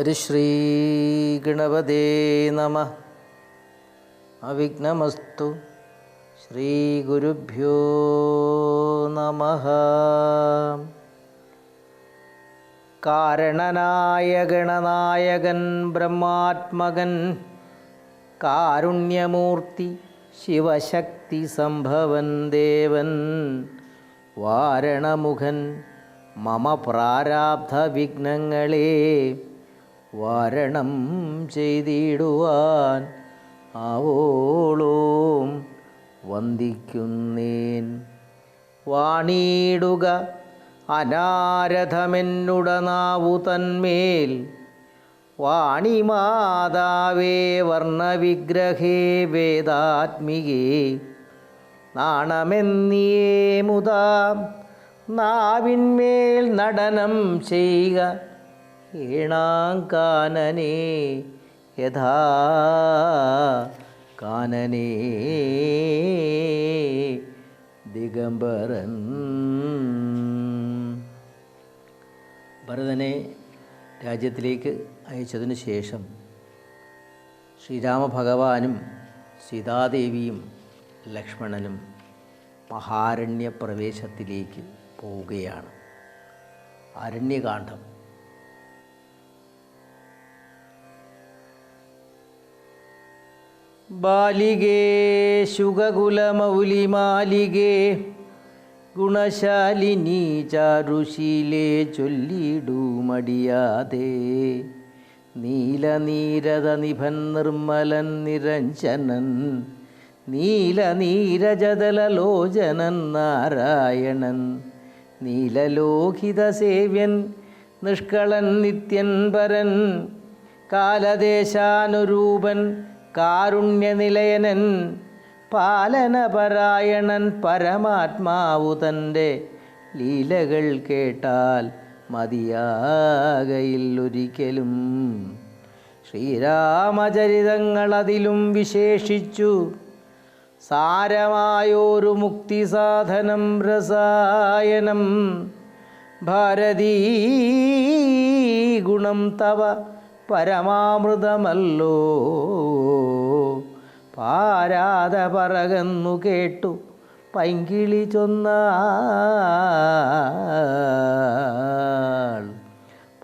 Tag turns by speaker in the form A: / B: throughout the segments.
A: ഹരിശ്രീ ഗണപതേ നമ അവിഘ്നമസ്തു ശ്രീഗുരുഭ്യോ നമ കാരണനായ ഗണനായകൻ ബ്രഹ്മാത്മകൻ കാരുണ്യമൂർത്തി ശിവശക്തി സംഭവൻ ദേവൻ വാരണമുഖൻ മമ പ്രാരാബ്ധ വിഘ്നങ്ങളെ വാരണം ചെയ്തിടുവാൻ ആവോളോം വന്ദിക്കുന്നേൻ. വാണിയിടുക അനാരഥമെന്നുടനാവു തന്മേൽ. വാണിമാതാവേ വർണവിഗ്രഹേ വേദാത്മികേ നാണമെന്നിയേ മുതാം. നാവിന്മേൽ നടനം ചെയ്യുക ഏണാങ്കാനനേ യഥാ കാനനേ. ദിഗംബരൻ. ഭരതനെ രാജ്യത്തിലേക്ക് അയച്ചതിനു ശേഷം ശ്രീരാമഭഗവാനും സീതാദേവിയും ലക്ഷ്മണനും മഹാരണ്യ പ്രവേശത്തിലേക്ക് പോവുകയാണ്. അരണ്യകാന്ഡം. ബാലികേ ശുഗകുലമൗലിമാലികേ ഗുണശാലിനി ചാരുശീലേ ചൊല്ലിടൂ മടിയാതെ. നീലനീരത നിഭൻ നിർമ്മലൻ നിരഞ്ജനൻ നീലനീരജതലോചനൻ നാരായണൻ നീലലോഹിത സേവ്യൻ നിഷ്കളൻ നിത്യൻ പരൻ കാലദേശാനുരൂപൻ കാരുണ്യനിലയനൻ പാലനപരായണൻ പരമാത്മാവു തന്റെ ലീലകൾ കേട്ടാൽ മതിയാകയിൽ ഒരിക്കലും ശ്രീരാമചരിതങ്ങളതിലും വിശേഷിച്ചു സാരമായോരു മുക്തിസാധനം രസായനം ഭാരതീ ഗുണം തവ പരമാമൃതമല്ലോ. പാരാത പറകന്നു കേട്ടു. പൈങ്കിളി ചൊന്ന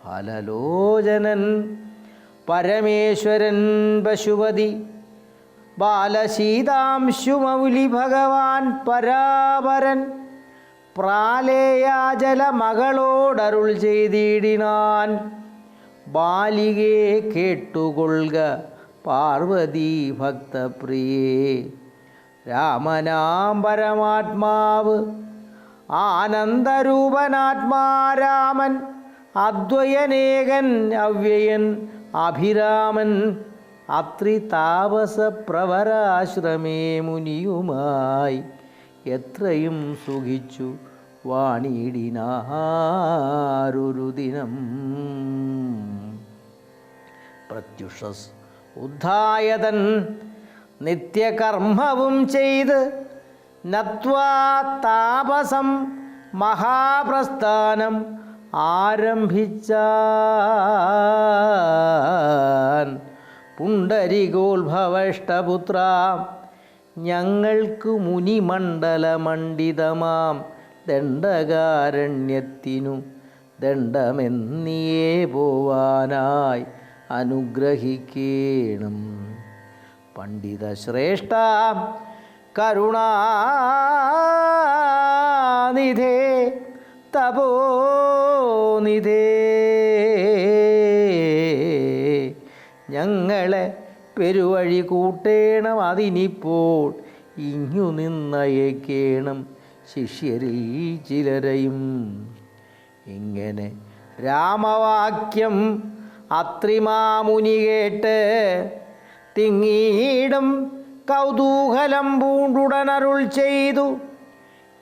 A: ഫലലോചനൻ പരമേശ്വരൻ പശുപതി. ബാലശീതാംശുമൗലി ഭഗവാൻ പരാപരൻ. പ്രാലേയാജല മകളോടരുൾ ചെയ്തിടിനാൻ. ബാലികേ കേട്ടുകൊള്ളുക പാർവതി ഭക്തപ്രിയേ രാമനാം പരമാത്മാവ് ആനന്ദരൂപനാത്മാ രാമൻ അദ്വയനേകൻ അവ്യയൻ അഭിരാമൻ അത്രി താപസപ്രവരാശ്രമേ മുനിയുമായി എത്രയും സുഖിച്ചു വാണിയിടിനാരൊരു ദിനം പ്രത്യുഷസ് ഉദ്ധായതൻ നിത്യകർമ്മവും ചെയ്ത് നത്വാ താപസം മഹാപ്രസ്ഥാനം ആരംഭിച്ച പുണ്ടരികോത്ഭവഷ്ടപുത്ര ഞങ്ങൾക്ക് മുനിമണ്ഡലമണ്ഡിതമാം. ദണ്ഡകാരണ്യത്തിനു ദണ്ഡമെന്നിയേ പോവാനായി. അനുഗ്രഹിക്കേണം. പണ്ഡിത ശ്രേഷ്ഠ കരുണാനിധേ തപോനിധേ. ഞങ്ങളെ പെരുവഴി കൂട്ടേണം അതിനിപ്പോൾ ഇങ്ങു നിന്നയക്കേണം ശിഷ്യരിൽ ചിലരെയും. ഇങ്ങനെ രാമവാക്യം അത്രിമാമുനി കേട്ട് തിങ്ങീടും കൗതൂഹലം പൂണ്ടുടനരുൾ ചെയ്തു.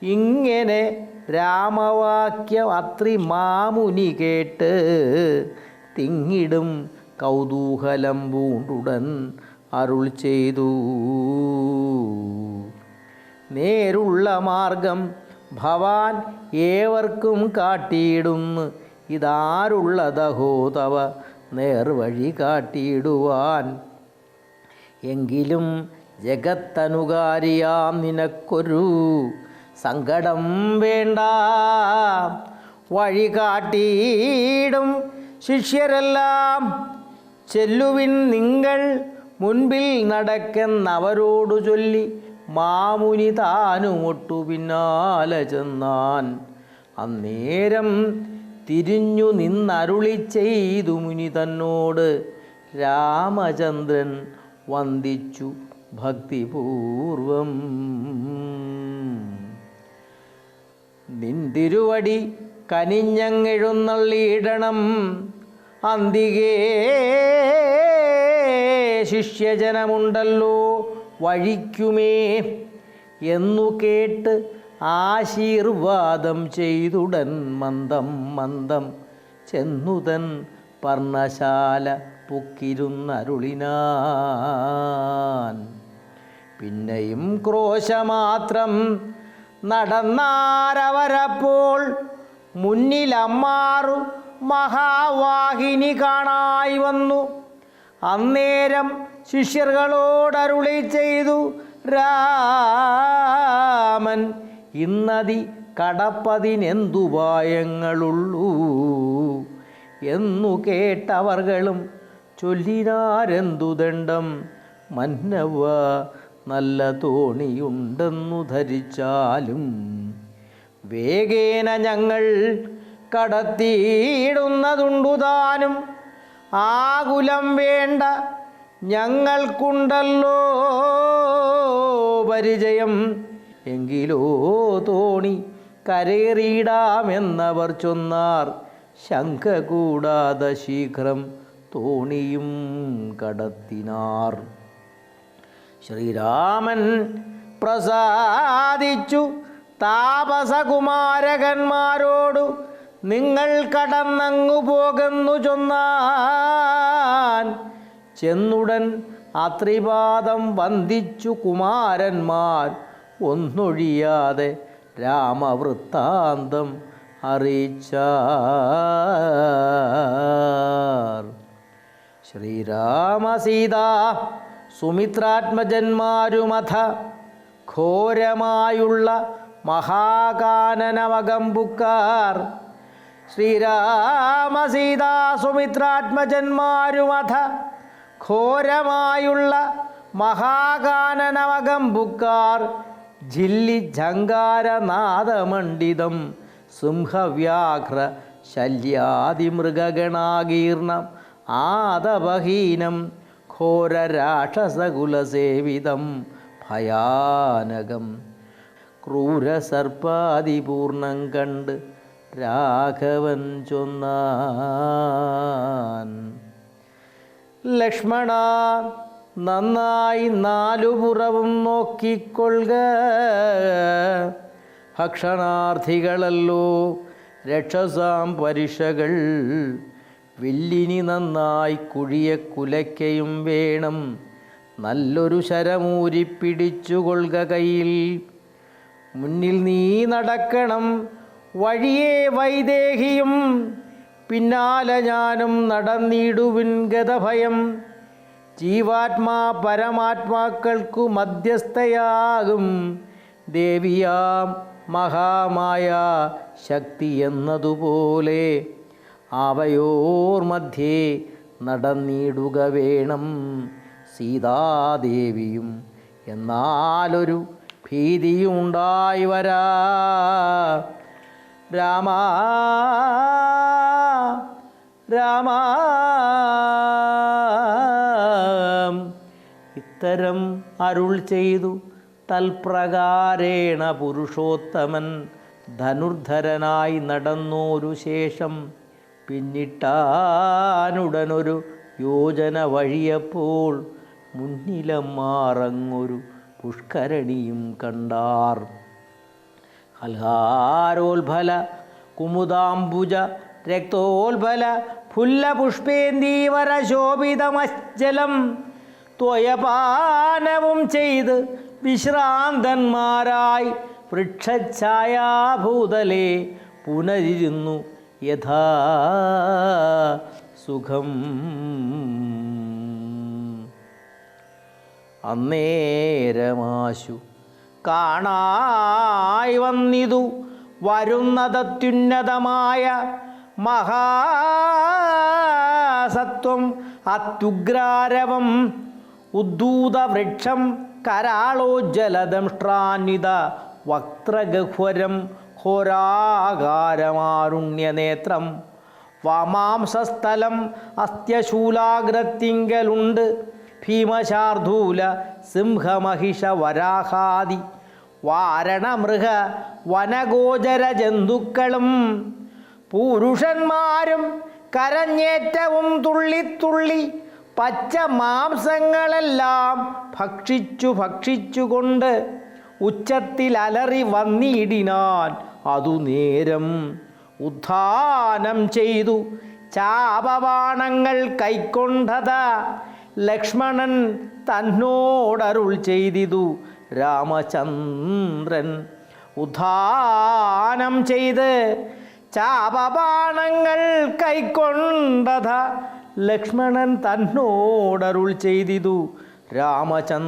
A: ഇങ്ങനെ രാമവാക്യം അത്രിമാമുനി കേട്ട് തിങ്ങിടും കൗതൂഹലം പൂണ്ടുടൻ അരുൾ ചെയ്തു. നേരുള്ള മാർഗം ഭവാൻ ഏവർക്കും കാട്ടിയിടുന്നു. ഇതാരുള്ളതഹോ തവ നേർവഴി കാട്ടിയിടുവാൻ. എങ്കിലും ജഗത്തനുകാരിയാം നിനക്കൊരു സങ്കടം വേണ്ട. വഴി കാട്ടിയിടും ശിഷ്യരെല്ലാം. ചെല്ലുവിൻ നിങ്ങൾ മുൻപിൽ നടക്കുന്നവരോടു ചൊല്ലി മാമുനി താനുമൊട്ടു പിന്നാലെ ചെന്നാൻ. അന്നേരം തിരിഞ്ഞു നിന്നരുളി ചെയ്തു മുനി തന്നോട് രാമചന്ദ്രൻ വന്ദിച്ചു ഭക്തിപൂർവം. നിൻ നിന്തിരുവടി കനിഞ്ഞങ്ങെഴുന്നള്ളിയിടണം. അന്തികേ ശിഷ്യജനമുണ്ടല്ലോ വഴിക്കുമേ എന്നു കേട്ട് ആശീർവാദം ചെയ്തുടൻ മന്ദം മന്ദം ചെന്നുതൻ പർണശാല പുക്കിരുന്നരുളിനാൻ. പിന്നെയും ക്രോശമാത്രം നടന്നാരവരപ്പോൾ മുന്നിലമ്മാറു മഹാവാഹിനി കാണായി വന്നു. അന്നേരം ശിഷ്യർകളോടരുളി ചെയ്തു രാമൻ ഇന്നതി കടപ്പതിനെന്തുപായങ്ങളുള്ളൂ എന്നു കേട്ടവർകളും ചൊല്ലിനാരെന്തു ദണ്ഡം? മന്നവ നല്ല തോണിയുണ്ടെന്നു ധരിച്ചാലും വേഗേന ഞങ്ങൾ കടത്തിയിടുന്നതുണ്ടു താനും ആകുലം വേണ്ട ഞങ്ങൾക്കുണ്ടല്ലോ പരിചയം. എങ്കിലോ തോണി കരേറിയിടാമെന്നവർ ചൊന്നാർ. ശങ്ക കൂടാതെ ശീഘ്രം തോണിയും കടത്തിനാർ. ശ്രീരാമൻ പ്രസാദിച്ചു താപസകുമാരകന്മാരോടു നിങ്ങൾ കടന്നങ്ങു പോകുന്നു ചൊന്നാൻ. ചെന്നുടൻ അത്രിപാദം വന്ദിച്ചു കുമാരന്മാർ. ഒന്നൊഴിയാതെ രാമവൃത്താന്തം അറിയിച്ചാർ. ശ്രീരാമസീത സുമിത്രാത്മജന്മാരുമഥ ഘോരമായുള്ള മഹാകാനനമകമ്പുക്കാർ ശ്രീരാമസീതാ സുമിത്രാത്മജന്മാരുമഥ ഘോരമായുള്ള മഹാകാനനമകമ്പുക്കാർ ജില്ലി ജങ്കാരനാദമണ്ഡിതം സിംഹവ്യാഘ്ര ശല്യാതിമൃഗഗണാകീർണം ആദവഹീനം ഘോരരാക്ഷസകുലസേവിതം ഭയാനകം ക്രൂരസർപ്പാതിപൂർണം കണ്ട് രാഘവൻ ചൊന്നാൻ. ലക്ഷ്മണ നന്നായി നാലുപുറവും നോക്കിക്കൊള്ളുക. ഭക്ഷണാർത്ഥികളല്ലോ രക്ഷസാം പരിഷകൾ വില്ലിനി നന്നായി കുഴിയെ കുലയ്ക്കയും വേണം. നല്ലൊരു ശരമൂരിപ്പിടിച്ചുകൊള്ളുക കയ്യിൽ. മുന്നിൽ നീ നടക്കണം. വഴിയെ വൈദേഹിയും. പിന്നാലെ ഞാനും നടന്നിടുവിൻ ഗതഭയം ജീവാത്മാ പരമാത്മാക്കൾക്കു മധ്യസ്ഥയാകും. ദേവിയാം മഹാമായ ശക്തി എന്നതുപോലെ അവയോർ മധ്യേ നടന്നിടുക വേണം. സീതാദേവിയും എന്നാലൊരു ഭീതിയുണ്ടായി വരാ. രാമ രാമ. ഇത്തരം അരുൾ ചെയ്തു തൽപ്രകാരേണ പുരുഷോത്തമൻ ധനുർധരനായി നടന്നോരു ശേഷം പിന്നിട്ടാനുടനൊരു യോജന വഴിയപ്പോൾ മുന്നിലം മാറങ്ങൊരു പുഷ്കരണിയും കണ്ടാർ. ഹൽഹാരോത്ഫല കുമുദാംബുജ രക്തോത്ഫല ഫുല്ലപുഷ്പേന്ദീവര ശോഭിതമജ്ജലം ത്വയപാനവും ചെയ്ത് വിശ്രാന്തന്മാരായി വൃക്ഷഛായാഭൂതലെ പുനരിരുന്നു. യഥാ സുഖം. അന്നേരമാശു കാണായി വന്നിതു വരുന്നതത്യുന്നതമായ മഹാസത്വം അത്യുഗ്രാരവം ഉദ്ദൂതവൃക്ഷം കരാളോജ്ജലദംഷ്ട്രാന്വിത വക്ത്രഗഹ്വരം ഘോരാകാരമാരുണ്യനേത്രം. വാമാംസസ്ഥലം അസ്ത്യശൂലാഗ്രത്തിങ്കലുണ്ട് ഭീമശാർദൂല സിംഹമഹിഷ വരാഹാദി വാരണമൃഗ വനഗോചര ജന്തുക്കളും പുരുഷന്മാരും കരഞ്ഞേറ്റവും തുള്ളിത്തുള്ളി പച്ച മാംസങ്ങളെല്ലാം ഭക്ഷിച്ചു ഭക്ഷിച്ചുകൊണ്ട് ഉച്ചത്തിൽ അലറി വന്നിടിനാൻ അതു നേരം ഉദ്ധാനം ചെയ്തു ചാപവാണങ്ങൾ കൈക്കൊണ്ടത ലക്ഷ്മണൻ തന്നോടരുൾ ചെയ്തിതു രാമചന്ദ്രൻ ഉദ്ധാനം ചെയ്ത് ചാപബാണങ്ങൾ കൈക്കൊണ്ടത ലക്ഷ്മണൻ തന്നോടരുൾ ചെയ്തിതു രാമചന്ദ്രൻ.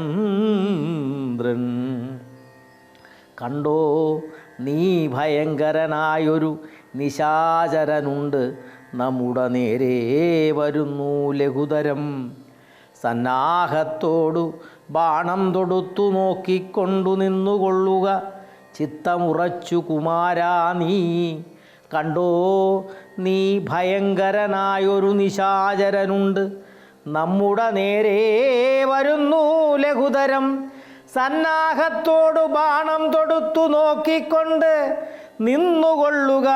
A: കണ്ടോ നീ ഭയങ്കരനായൊരു നിശാചരനുണ്ട്. നമ്മുടെ നേരെ വരുന്നു ലഘുതരം. സന്നാഹത്തോടു ബാണം തൊടുത്തു നോക്കിക്കൊണ്ടു നിന്നുകൊള്ളുക. ചിത്തമുറച്ചു കുമാരാ നീ. കണ്ടോ? നീ ഭയങ്കരനായൊരു നിശാചരനുണ്ട്. നമ്മുടെ നേരെ വരുന്നു ലഘുതരം. സന്നാഹത്തോടു ബാണം തൊടുത്തു നോക്കിക്കൊണ്ട് നിന്നുകൊള്ളുക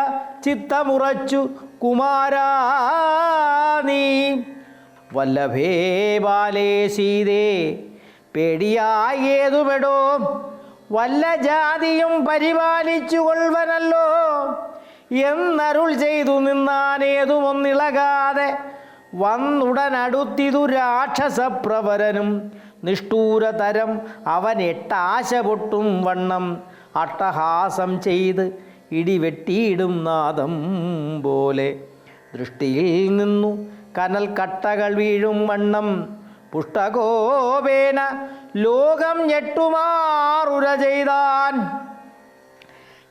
A: ചിത്തമുറച്ചു കുമാരാ വല്ലഭേ ബാലേ സീതേ പേടിയായേതുമെടോ വല്ല ജാതിയും പരിപാലിച്ചു കൊൾവനല്ലോ എന്നരുൾ ചെയ്തു നിന്നാനേതുമൊന്നിളകാതെ വന്നുടനടുത്തിതു രാക്ഷസപ്രവരനും നിഷ്ഠൂരതരം അവൻ എട്ടാശ പൊട്ടും വണ്ണം അട്ടഹാസം ചെയ്ത് ഇടിവെട്ടിയിടും നാദം പോലെ. ദൃഷ്ടിയിൽ നിന്നു കനൽ കട്ടകൾ വീഴും വണ്ണം പുഷ്ടകോപേന ലോകം ഞെട്ടുമാറുര ചെയ്താൻ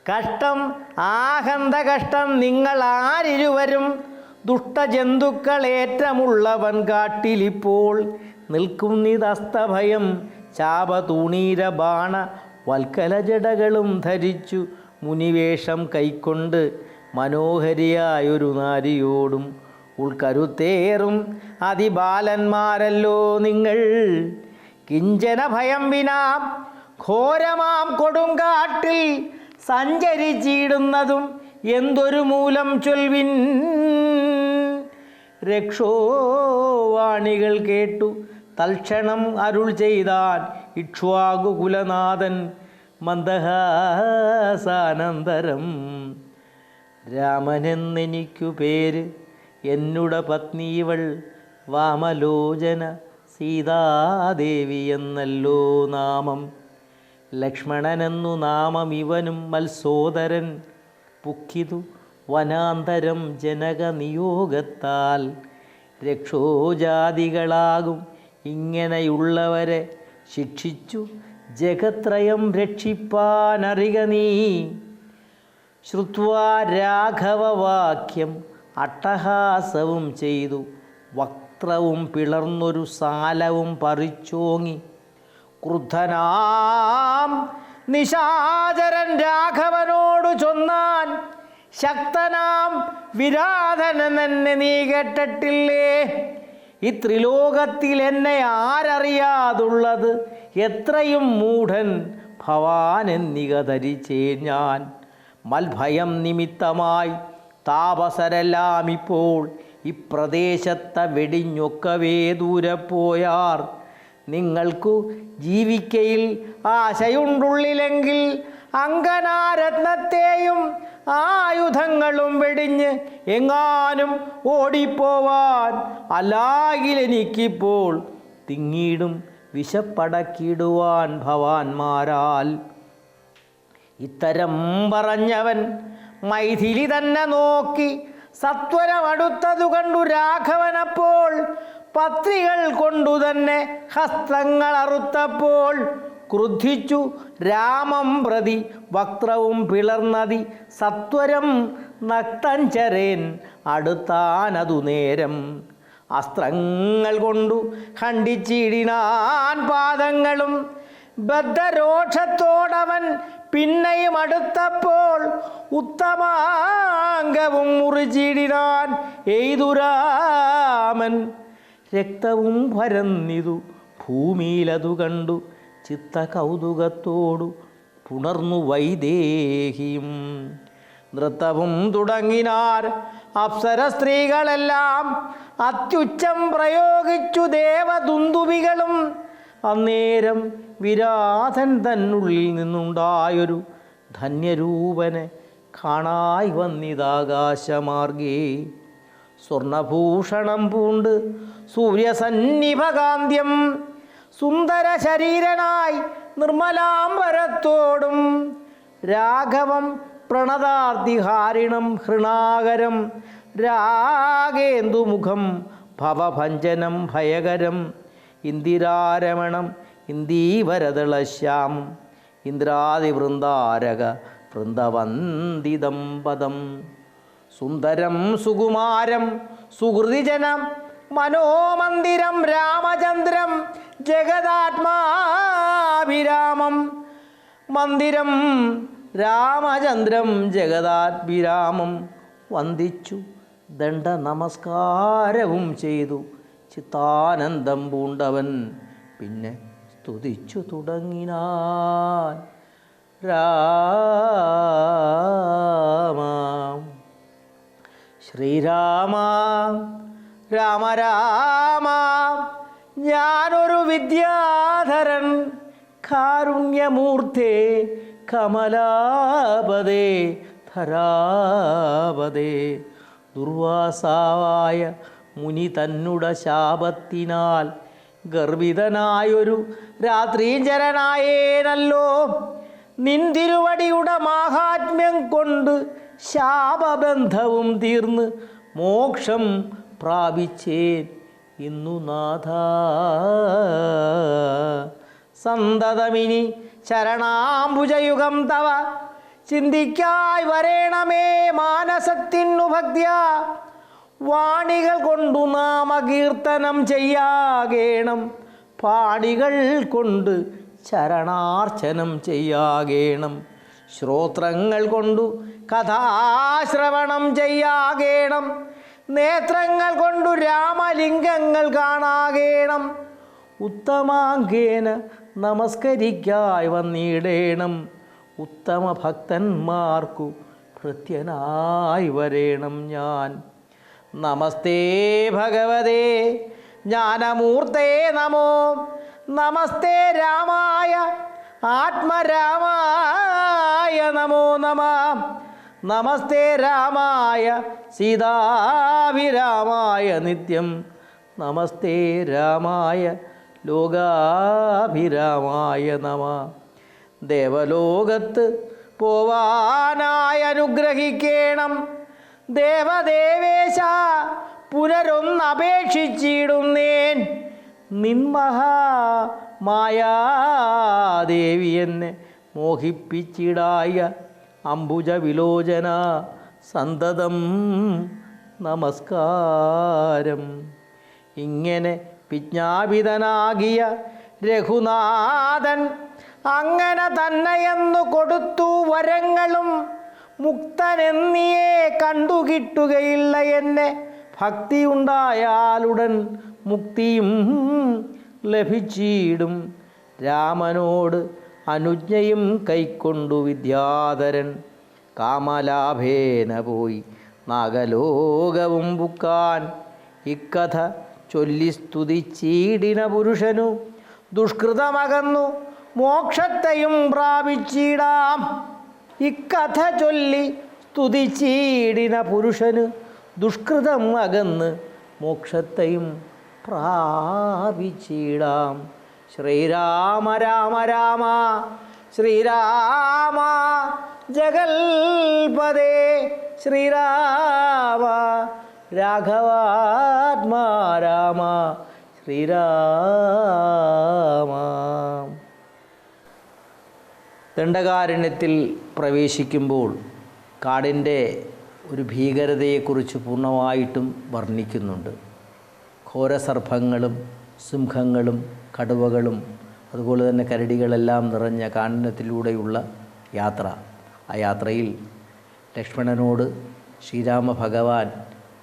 A: കഷ്ടം ആഹന്ത കഷ്ടം നിങ്ങൾ ആരിരുവരും ദുഷ്ടജന്തുക്കളേറ്റമുള്ളവൻ കാട്ടിലിപ്പോൾ നിൽക്കുന്നിതസ്തഭയം ചാപതൂണീര ബാണ വൽക്കലജടകളും ധരിച്ചു മുനിവേഷം കൈക്കൊണ്ട് മനോഹരിയായൊരു നാരിയോടും ഉൾക്കരുത്തേറും അതിബാലന്മാരല്ലോ നിങ്ങൾ. കിഞ്ചന ഭയം വിനാം ഘോരമാം കൊടുങ്കാട്ടിൽ സഞ്ചരിച്ചിടുന്നതും എന്തൊരു മൂലം ചൊൽവിൻ? രക്ഷോവാണികൾ കേട്ടു. തൽക്ഷണം അരുൾ ചെയ്താൻ ഇക്ഷ്വാകുകുലനാഥൻ മന്ദഹാസാനന്തരം. രാമനെന്നെനിക്കു പേര്. എന്നുടെ പത്നീവൾ. വാമലോചന സീതാദേവി എന്നല്ലോ നാമം. ലക്ഷ്മണനെന്നു നാമം ഇവനും മത്സോദരൻ പുക്കിതു വനാന്തരം ജനകനിയോഗത്താൽ രക്ഷോജാതികളാകും ഇങ്ങനെയുള്ളവരെ ശിക്ഷിച്ചു ജഗത്രയം രക്ഷിപ്പാനറിക നീ. ശ്രുത്വാ രാഘവവാക്യം അട്ടഹാസവും ചെയ്തു വക്ത്രവും പിളർന്നൊരു സാലവും പറിച്ചോങ്ങി ക്രുദ്ധനാം. നിശാചരൻ രാഘവനോടു ചൊന്നാൻ ശക്തനാം വിരാധനൻ എന്നെ നീ കേട്ടിട്ടില്ലേ? ഈ ത്രിലോകത്തിൽ എന്നെ ആരറിയാതുള്ളത്? എത്രയും മൂഢൻ ഭവാൻ എന്നിക ധരിച്ചേ ഞാൻ. മൽഭയം നിമിത്തമായി താപസരെല്ലാം ഇപ്പോൾ ഈ ഇപ്രദേശത്തെ വെടിഞ്ഞൊക്കവേ ദൂരെ പോയാർ. നിങ്ങൾക്കു ജീവിക്കയിൽ ആശയുണ്ടുള്ളിലെങ്കിൽ അങ്കനാരത്നത്തെയും ആയുധങ്ങളും വെടിഞ്ഞ് എങ്ങാനും ഓടിപ്പോവാൻ അല്ലാകിലെനിക്കിപ്പോൾ തിങ്ങീടും വിശപ്പടക്കിടുവാൻ ഭവാന്മാരാൽ. ഇത്തരം പറഞ്ഞവൻ മൈഥിലി തന്നെ നോക്കി സത്വരമടുത്തതു കണ്ടു രാഘവനപ്പോൾ പത്രികൾ കൊണ്ടു തന്നെ ഹസ്തങ്ങൾ അറുത്തപ്പോൾ ക്രുദ്ധിച്ചു രാമം പ്രതി വക്രവും പിളർന്നതി സത്വരം നക്തഞ്ചരേൻ അടുത്താനതു നേരം. അസ്ത്രങ്ങൾ കൊണ്ടു ഖണ്ഡിച്ചിടിനാൻ പാദങ്ങളും ബദ്ധരോക്ഷത്തോടവൻ പിന്നെയും അടുത്തപ്പോൾ ഉത്തമാംഗവും മുറിച്ചിടിനാൻ എയ്തുരാമൻ രക്തവും ഭരന്നിതു ഭൂമിയിലതു കണ്ടു ചിത്ത കൗതുകത്തോടു പുണർന്നു വൈദേഹിയും. നൃത്തവും തുടങ്ങിനാർ അപ്സര സ്ത്രീകളെല്ലാം അത്യുച്ചം പ്രയോഗിച്ചു ദേവദുന്തുവികളും അന്നേരം വിരാധൻ തന്നുള്ളിൽ നിന്നുണ്ടായൊരു ധന്യരൂപനെ കാണായി വന്നിതാകാശമാർഗേ സ്വർണഭൂഷണം പൂണ്ട് സൂര്യസന്നിഭകാന്ത്യം സുന്ദര ശരീരനായി നിർമ്മലാംബരത്തോടും രാഘവം പ്രണതാർത്തിഹാരിണം ഹൃണാകരം രാഗേന്ദുമുഖം ഭവഭഞ്ജനം ഭയകരം ഇന്ദിരാരമണം ഇന്ദീവരതളശ്യാമം ഇന്ദ്രാതിവൃന്ദാരക വൃന്ദവന്ദിതം പദം സുന്ദരം സുകുമാരം സുഹൃതിജനം മനോമന്ദിരം രാമചന്ദ്രം ജഗദാത്മാഭിരാമം. മന്ദിരം രാമചന്ദ്രം ജഗദാത്ഭിരാമം വന്ദിച്ചു. ദണ്ഡ നമസ്കാരവും ചെയ്തു. ചിത്താനന്ദം പൂണ്ടവൻ പിന്നെ സ്തുതിച്ചു തുടങ്ങിനാൻ. രാമ ശ്രീരാമ രാമ രാമ. ഞാനൊരു വിദ്യാധരൻ കാരുണ്യമൂർത്തേ കമലാപദേ ധരാപദേ ദുർവാസാവായ മുനി തന്നുട ശാപത്തിനാൽ ഗർഭിതനായൊരു രാത്രീഞ്ചരനായേനല്ലോ. നിന്തിരുവടിയുടെ മാഹാത്മ്യം കൊണ്ട് ശാപബന്ധവും തീർന്ന് മോക്ഷം പ്രാപിച്ചേൻ ഇന്നു നാഥ. സന്തതമിനി ശരണാംബുജയുഗം തവ. ചിന്തിക്കായി വരേണമേ മാനസത്തിനു ഭക്തിയ. വാണികൾ കൊണ്ടു നാമകീർത്തനം ചെയ്യാകേണം. പാടികൾ കൊണ്ട് ചരണാർച്ചനം ചെയ്യാകേണം. ശ്രോത്രങ്ങൾ കൊണ്ടു കഥാശ്രവണം ചെയ്യാകേണം. നേത്രങ്ങൾ കൊണ്ടു രാമലിംഗങ്ങൾ കാണാകേണം. ഉത്തമാങ്കേന നമസ്കരിക്കായി വന്നിടേണം. ഉത്തമ ഭക്തന്മാർക്കു ഭൃത്യനായി വരേണം ഞാൻ. നമസ്തേ ഭഗവതേ ജ്ഞാനമൂർത്തേ നമോ. നമസ്തേ രാമായ ആത്മരാമായ നമോ നമ. നമസ്തേ രാമായ സീതാഭിരാമായ നിത്യം. നമസ്തേ രാമായ ലോകാഭിരാമായ നമ. ദേവലോകത്ത് പോവാനായി അനുഗ്രഹിക്കണം. ദേവദേവേശ പുനരൊന്നപേക്ഷിച്ചിടുന്നേൻ. നിന്മഹാ മായാദേവി എന്നെ മോഹിപ്പിച്ചിടായ അംബുജ വിലോചന സന്തതം നമസ്കാരം. ഇങ്ങനെ വിജ്ഞാപിതനാകിയ രഘുനാഥൻ അങ്ങനെ തന്നെയെന്നു കൊടുത്തു വരങ്ങളും മുക്തനെന്നിയേ കണ്ടുകിട്ടുകയില്ല എന്നെ ഭക്തിയുണ്ടായാലുടൻ മുക്തിയും ലഭിച്ചിടും. രാമനോട് അനുജ്ഞയും കൈക്കൊണ്ടു വിദ്യാധരൻ. കാമലാഭേന പോയി നാഗലോകവും ബുക്കാൻ ഇക്കഥ ചൊല്ലി സ്തുതിച്ചീടിന പുരുഷനു. ദുഷ്കൃതമകന്നു മോക്ഷത്തെയും പ്രാപിച്ചിടാം. ഇക്കഥ ചൊല്ലി സ്തുതിച്ചീടിന പുരുഷന്. ദുഷ്കൃതം അകന്ന് മോക്ഷത്തെയും പ്രാപിച്ചിടാം. ശ്രീരാമ രാമ രാമ ശ്രീരാമ ജഗൽപദേ ശ്രീരാമ രാഘവാത്മാ രാമ ശ്രീരാമ. ദണ്ഡകാരണ്യത്തിൽ പ്രവേശിക്കുമ്പോൾ കാടിന്റെ ഒരു ഭീകരതയെക്കുറിച്ച് പൂർണമായിട്ടും വർണിക്കുന്നുണ്ട്. ഘോരസർപ്പങ്ങളും സിംഹങ്ങളും കടുവകളും അതുപോലെ തന്നെ കരടികളെല്ലാം നിറഞ്ഞ കാനനത്തിലൂടെയുള്ള യാത്ര. ആ യാത്രയിൽ ലക്ഷ്മണനോട് ശ്രീരാമ ഭഗവാൻ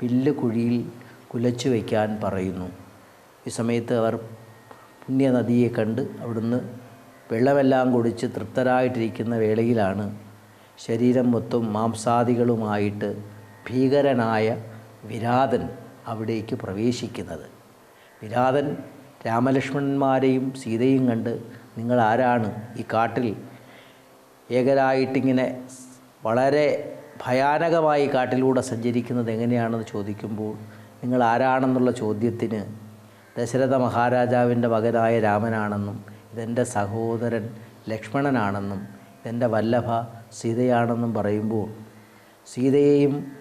A: വില്ല് കുഴിയിൽ കുലച്ചു വയ്ക്കാൻ പറയുന്നു. ഈ സമയത്ത് അവർ പുണ്യനദിയെ കണ്ട് അവിടുന്ന് വെള്ളമെല്ലാം കുടിച്ച് തൃപ്തരായിട്ടിരിക്കുന്ന വേളയിലാണ് ശരീരം മൊത്തം മാംസാദികളുമായിട്ട് ഭീകരനായ വിരാതൻ അവിടേക്ക് പ്രവേശിക്കുന്നത്. വിരാതൻ രാമലക്ഷ്മണന്മാരെയും സീതയും കണ്ട് നിങ്ങൾ ആരാണ്? ഈ കാട്ടിൽ ഏകരായിട്ടിങ്ങനെ വളരെ ഭയാനകമായി കാട്ടിലൂടെ സഞ്ചരിക്കുന്നത് എങ്ങനെയാണെന്ന് ചോദിക്കുമ്പോൾ നിങ്ങൾ ആരാണെന്നുള്ള ചോദ്യത്തിന് ദശരഥ മഹാരാജാവിന്റെ മകനായ രാമനാണെന്നും ഇതെന്റെ സഹോദരൻ ലക്ഷ്മണനാണെന്നും ഇതെന്റെ വല്ലഭ സീതയാണെന്നും പറയുമ്പോൾ സീതയെയും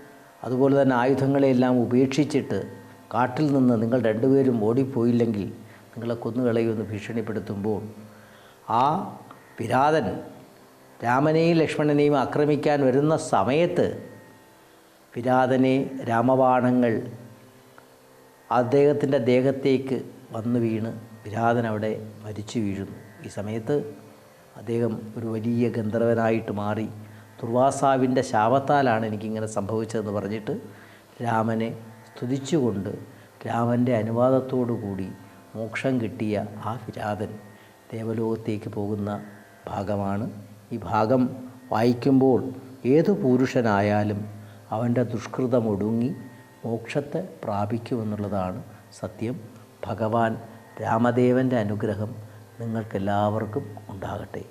A: അതുപോലെ തന്നെ ആയുധങ്ങളെയെല്ലാം ഉപേക്ഷിച്ചിട്ട് കാട്ടിൽ നിന്ന് നിങ്ങൾ രണ്ടുപേരും ഓടിപ്പോയില്ലെങ്കിൽ നിങ്ങളെ കൊന്നുകളയുമെന്ന് ഭീഷണിപ്പെടുത്തുമ്പോൾ ആ വിരാതൻ രാമനെയും ലക്ഷ്മണനെയും ആക്രമിക്കാൻ വരുന്ന സമയത്ത് വിരാതനെ രാമബാണങ്ങൾ അദ്ദേഹത്തിന്റെ ദേഹത്തേക്ക് വന്നു വീണ് വിരാതൻ അവിടെ മരിച്ചു വീഴുന്നു. ഈ സമയത്ത് അദ്ദേഹം ഒരു വലിയ ഗന്ധർവനായിട്ട് മാറി ദുർവാസാവിന്റെ ശാപത്താലാണ് എനിക്കിങ്ങനെ സംഭവിച്ചതെന്ന് പറഞ്ഞിട്ട് രാമനെ സ്തുതിച്ചുകൊണ്ട് രാമന്റെ കൂടി മോക്ഷം കിട്ടിയ ആ വിരാതൻ ദേവലോകത്തേക്ക് പോകുന്ന ഭാഗമാണ്. ഈ ഭാഗം വായിക്കുമ്പോൾ ഏതു പുരുഷനായാലും അവന്റെ ദുഷ്കൃതം ഒടുങ്ങി മോക്ഷത്തെ പ്രാപിക്കുമെന്നുള്ളതാണ് സത്യം. ഭഗവാൻ രാമദേവന്റെ അനുഗ്രഹം നിങ്ങൾക്കെല്ലാവർക്കും ഉണ്ടാകട്ടെ.